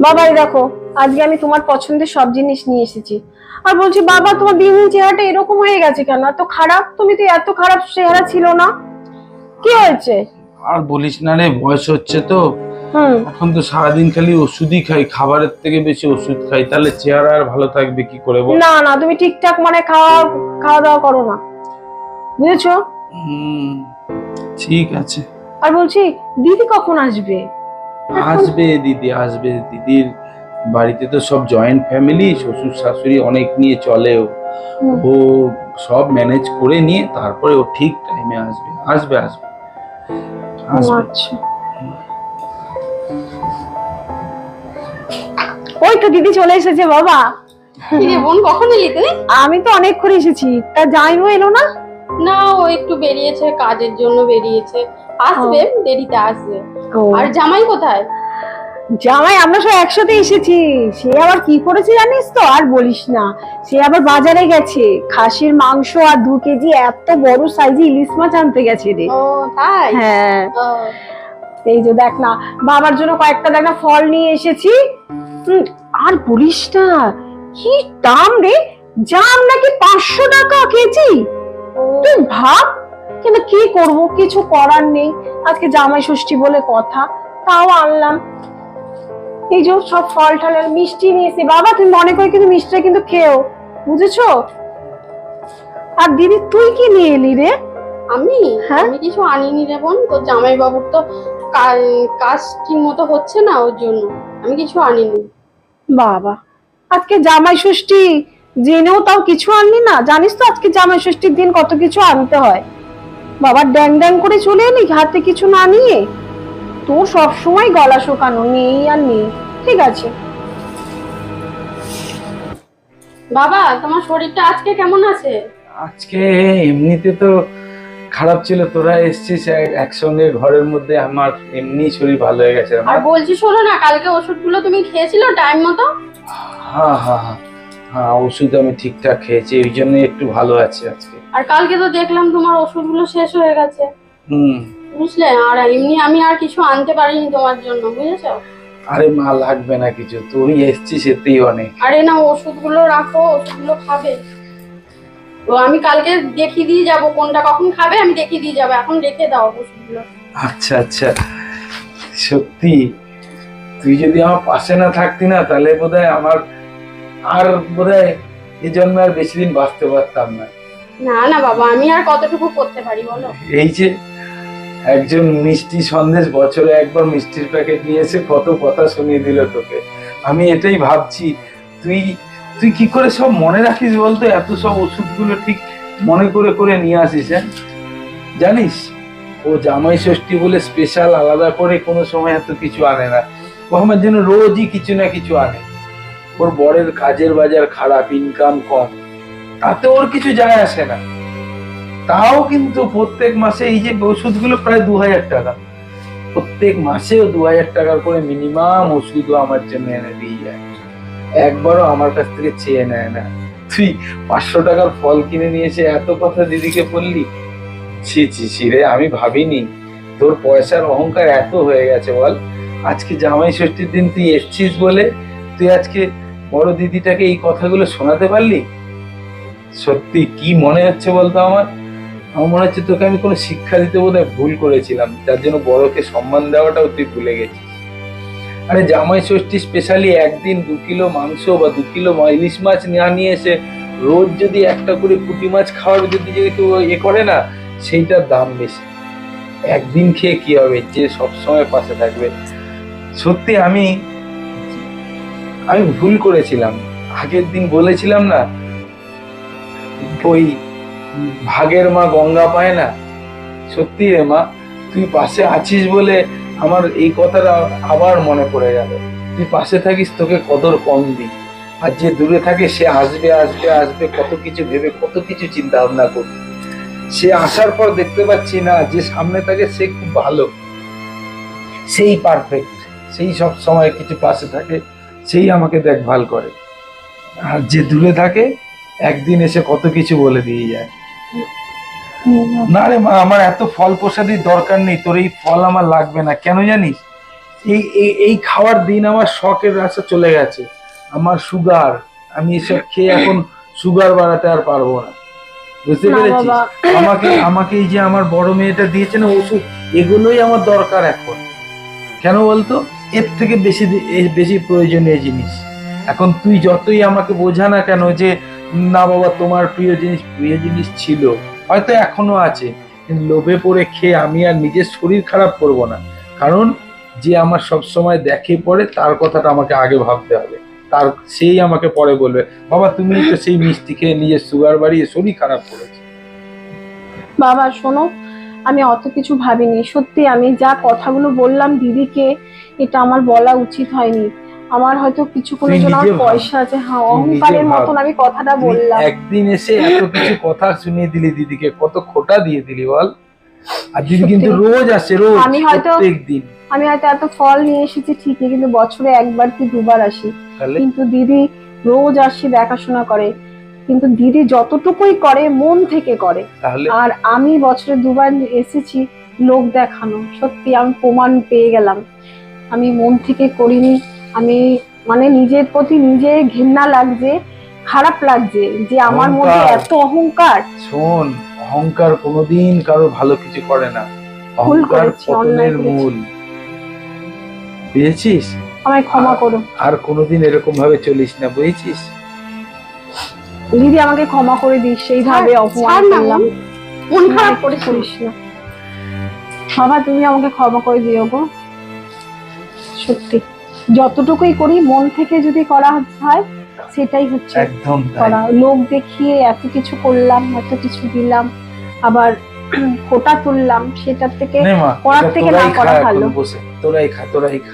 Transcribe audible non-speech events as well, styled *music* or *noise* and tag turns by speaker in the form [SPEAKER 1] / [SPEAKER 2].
[SPEAKER 1] বাবা এই দেখো আজকে আমি তোমার পছন্দের সব জিনিস নিয়ে এসেছি। আর বলছি বাবা তোমার দিন চেহারাটা এরকম হয়ে গেছে কেন? এত খারাপ? তুমি তো এত খারাপ চেহারা ছিল না। কি হয়েছে?
[SPEAKER 2] আর বলিস না রে বয়স হচ্ছে তো। এখন তো সারাদিন খালি ওষুধই খাই খাবারের থেকে বেশি ওষুধ খাই। তাহলে চেহারা আর ভালো থাকবে কি করে
[SPEAKER 1] না না তুমি ঠিকঠাক মানে খাওয়া খাওয়া দাওয়া করো না। বুঝেছ?
[SPEAKER 2] হুম, ঠিক আছে।
[SPEAKER 1] আর বলছি দিদি কখন আসবে?
[SPEAKER 2] আসবে দিদি আসবে দিদির বাড়িতে তো সব জয়েন্ট ফ্যামিলি শ্বশুর শাশুড়ি অনেক নিয়ে চলে ও। সব ম্যানেজ করে নিয়ে তারপরে ও ঠিক টাইমে আসবে আসবে আসবে।
[SPEAKER 1] আচ্ছা। ওই তো দিদি চলে এসেছে বাবা।
[SPEAKER 3] বোন কখন এলি তুই?
[SPEAKER 1] আমি তো অনেকক্ষণ এসেছি। তা যাইও এলো না?
[SPEAKER 3] না ও একটু বেরিয়েছে কাজের জন্য বেরিয়েছে। আসবে দেরিতে আসবে। আর জামাই কোথায়?
[SPEAKER 1] জামাই আমরা সব একসাথে এসেছি। সে আবার কি করেছে জানিস তো? আর বলিস না। সে আবার বাজারে গেছে। খাসির মাংস আর দু কেজি এত বড় সাইজে ইলিশ মাছ আনতে গেছে রে।
[SPEAKER 3] ও তাই?
[SPEAKER 1] হ্যাঁ। এই যে দেখ না বাবার জন্য কয়েকটা দেখ না ফল নিয়ে এসেছি। আর বলিস না কি দাম রে? জাম নাকি পাঁচশো টাকা কেজি? তুই ভাব কিন্তু কি করব? কিছু করার নেই। আজকে জামাই ষষ্ঠী বলে কথা তাও আনলাম। এই যে সব ফল টল মিষ্টি নিয়েছি বাবা তুমি মনে করে কিন্তু মিষ্টিটা কিন্তু খেও বুঝেছ? আর দিদি তুই কি নিয়ে এলি রে?
[SPEAKER 3] আমি?
[SPEAKER 1] হ্যাঁ?
[SPEAKER 3] আমি কিছু আনিনি রে বোন তোর জামাই বাবুর তো কাজ ঠিক মতো হচ্ছে না ওর জন্য আমি কিছু আনিনি।
[SPEAKER 1] বাবা আজকে জামাই ষষ্ঠী জেনেও তাও কিছু আনলি না। জানিস তো আজকে জামাই ষষ্ঠীর দিন কত কিছু আনতে হয়। বাবা ড্যাং ড্যাং করে চলে এলি হাতে কিছু না নিয়ে? তোর সবসময় গলা শোকানো নেই আর নেই। ঠিক আছে।
[SPEAKER 3] বাবা তোমার শরীরটা আজকে কেমন আছে?
[SPEAKER 2] আজকে এমনিতে তো খারাপ ছিল তোরা এসছিস একসঙ্গে ঘরের মধ্যে আমার এমনি শরীর ভালো হয়ে গেছে
[SPEAKER 3] আর বলছি শোনো না কালকে ওষুধগুলো তুমি খেয়েছিলে টাইম মতো?
[SPEAKER 2] হ্যাঁ হ্যাঁ হ্যাঁ। হ্যাঁ ওষুধ আমি ঠিকঠাক খেয়েছি ওই জন্য একটু ভালো আছি আজকে।
[SPEAKER 3] আর কালকে তো দেখলাম তোমার ওষুধগুলো শেষ হয়ে গেছে।
[SPEAKER 2] হুম।
[SPEAKER 3] বুঝলে? আর এমনি আমি আর কিছু আনতে পারিনি তোমার জন্য বুঝেছ?
[SPEAKER 2] আরে মা লাগবে না কিছু তুই এসছিস এতেই অনেক।
[SPEAKER 3] আরে না ওষুধগুলো রাখো ওষুধগুলো খাবে। তো আমি কালকে দেখিয়ে দিয়ে যাব কোনটা কখন খাবে আমি দেখিয়ে দিয়ে যাব এখন রেখে দাও ওষুধগুলো।
[SPEAKER 2] আচ্ছা আচ্ছা। সত্যি তুই যদি আমার পাশে না থাকতি না তাহলে বোধহয় আমার আর বোধহয় এই জন্মে আর বেশি দিন বাঁচতে পারতাম না।
[SPEAKER 3] না না বাবা আমি আর কতটুকু করতে পারি বলো?
[SPEAKER 2] এই যে একজন মিষ্টি সন্দেশ বছরে একবার মিষ্টির প্যাকেট নিয়ে এসে কত কথা শুনিয়ে দিল তোকে। আমি এটাই ভাবছি তুই তুই কি করে সব মনে রাখিস বলতো? এত সব ওষুধগুলো ঠিক মনে করে করে নিয়ে আসিস হ্যাঁ? জানিস ও জামাই ষষ্ঠী বলে স্পেশাল আলাদা করে কোনো সময় এত কিছু আনে না। ও আমার জন্য রোজই কিছু না কিছু আনে। ওর বরের কাজের বাজার খারাপ ইনকাম কম। তাতে ওর কিছু যায় আসে না। তাও কিন্তু প্রত্যেক মাসে এই যে ওষুধগুলো প্রায় দু হাজার টাকা। প্রত্যেক মাসেও দু হাজার টাকার করে মিনিমাম ওষুধও আমার জন্য এনে দিয়ে যায়। একবারও আমার কাছ থেকে চেয়ে নেয় না। তুই পাঁচশো টাকার ফল কিনে নিয়েছে এত কথা দিদিকে বললি? ছি ছি ছি রে, আমি ভাবিনি। তোর পয়সার অহংকার এত হয়ে গেছে বল। আজকে জামাই ষষ্ঠীর দিন তুই এসছিস বলে তুই আজকে বড় দিদিটাকে এই কথাগুলো শোনাতে পারলি? সত্যি কি মনে হচ্ছে বলতো আমার? আমার মনে হচ্ছে তোকে আমি কোনো শিক্ষা দিতে বোধহয় ভুল করেছিলাম। যার জন্য বড়কে সম্মান দেওয়াটাও তুই ভুলে গেছিস। আরে জামাই ষষ্ঠী স্পেশালি একদিন দু কিলো মাংস বা দু কিলো ইলিশ মাছ না নিয়ে এসে রোজ যদি একটা করে পুঁটি মাছ খাওয়ার যদি যে কেউ এ করে না, সেইটার দাম বেশি। একদিন খেয়ে কি হবে? যে সবসময় পাশে থাকবে। সত্যি আমি আমি ভুল করেছিলাম। আগের দিন বলেছিলাম না, ওই ভাগের মা গঙ্গা পায় না। সত্যি রে মা, তুই পাশে আছিস বলে আমার এই কথাটা আবার মনে পড়ে গেল। তুই পাশে থাকিস, তোকে কদর কম দিই আর যে দূরে থাকে, সে আসবে আসবে আসবে, কত কিছু ভেবে, কত কিছু চিন্তা ভাবনা করবে। সে আসার পর দেখতে পাচ্ছি না, যে সামনে থাকে, সে খুব ভালো। সেই পারফেক্ট সেই সব সময় কিছু পাশে থাকে সেই আমাকে দেখভাল করে। আর যে দূরে থাকে একদিন এসে কত কিছু বলে দিয়ে যায়। না রে মা আমার এত ফল প্রসাদির দরকার নেই তোর এই ফল আমার লাগবে না। কেন জানিস? এই এই খাওয়ার দিন আমার শখের রাস্তা চলে গেছে। আমার সুগার আমি এসব খেয়ে এখন সুগার বাড়াতে আর পারব না। বুঝতে পেরেছিস? আমাকে আমাকে এই যে আমার বড় মেয়েটা দিয়েছে না ওষুধ এগুলোই আমার দরকার এখন। কেন বলতো? এর থেকে বেশি বেশি প্রয়োজনীয় জিনিস। এখন তুই যতই আমাকে বোঝা না কেন যে, না বাবা, তোমার প্রিয় জিনিস প্রিয় জিনিস ছিল। হয়তো এখনও আছে লোভে পড়ে খেয়ে আমি আর নিজের শরীর খারাপ করব না। কারণ, যে আমার সব সময় দেখে পড়ে, তার কথাটা আমাকে আগে ভাবতে হবে। তার, সেই আমাকে পরে বলবে, বাবা, তুমি তো সেই মিষ্টি খেয়ে নিজের সুগার বাড়িয়ে শরীর খারাপ করেছে।
[SPEAKER 1] বাবা, শোনো আমি অত কিছু ভাবিনি। সত্যি আমি যা কথাগুলো বললাম দিদিকে এটা আমার বলা উচিত হয়নি। আমার হয়তো কিছুক্ষণের
[SPEAKER 2] তুই
[SPEAKER 1] জন্য আমার পয়সা আছে। হ্যাঁ অহংকারের মতন আমি কথাটা বললাম।
[SPEAKER 2] একদিন এসে এত কিছু কথা শুনিয়ে দিলি দিদিকে কত খোটা দিয়ে দিলি বল। আর দিদি কিন্তু রোজ আসে রোজ
[SPEAKER 1] আমি হয়তো-
[SPEAKER 2] প্রত্যেক দিন।
[SPEAKER 1] আমি হয়তো এত ফল নিয়ে এসেছি ঠিকই কিন্তু বছরে একবার কি দুবার আসি। কিন্তু দিদি রোজ আসি দেখাশোনা করে। কিন্তু দিদি যতটুকুই করে মন থেকে করে। আর আমি বছরে দুবার এসেছি লোক দেখানো। সত্যি আমি প্রমাণ পেয়ে গেলাম। আমি মন থেকে করিনি। আমি মানে নিজের প্রতি নিজে ঘৃণা লাগছে খারাপ লাগছে যে আমার মধ্যে। এত অহংকার।
[SPEAKER 2] শোন অহংকার কোনোদিন কারও ভালো কিছু করে না। অহংকার পতনের মূল। বুঝেছিস
[SPEAKER 1] আমায় ক্ষমা করো।
[SPEAKER 2] আর কোনোদিন এরকম ভাবে চলিস না বুঝেছিস?
[SPEAKER 1] দিদি আমাকে ক্ষমা করে দিস সেইভাবে
[SPEAKER 3] ছাড়-
[SPEAKER 1] অপমান করলাম।
[SPEAKER 3] মন খারাপ
[SPEAKER 1] করে
[SPEAKER 3] করিস না।
[SPEAKER 1] বাবা তুমি আমাকে ক্ষমা করে দিও গো। সত্যি। যতটুকুই করি মন থেকে যদি করা হয় সেটাই হচ্ছে
[SPEAKER 2] একদম
[SPEAKER 1] করা। লোক দেখিয়ে এত কিছু করলাম এত কিছু দিলাম আবার *clears throat* ফোটা তুললাম সেটার থেকে করার থেকে না করা ভালো।
[SPEAKER 2] বসে। তোরাই খা তোরাই খা।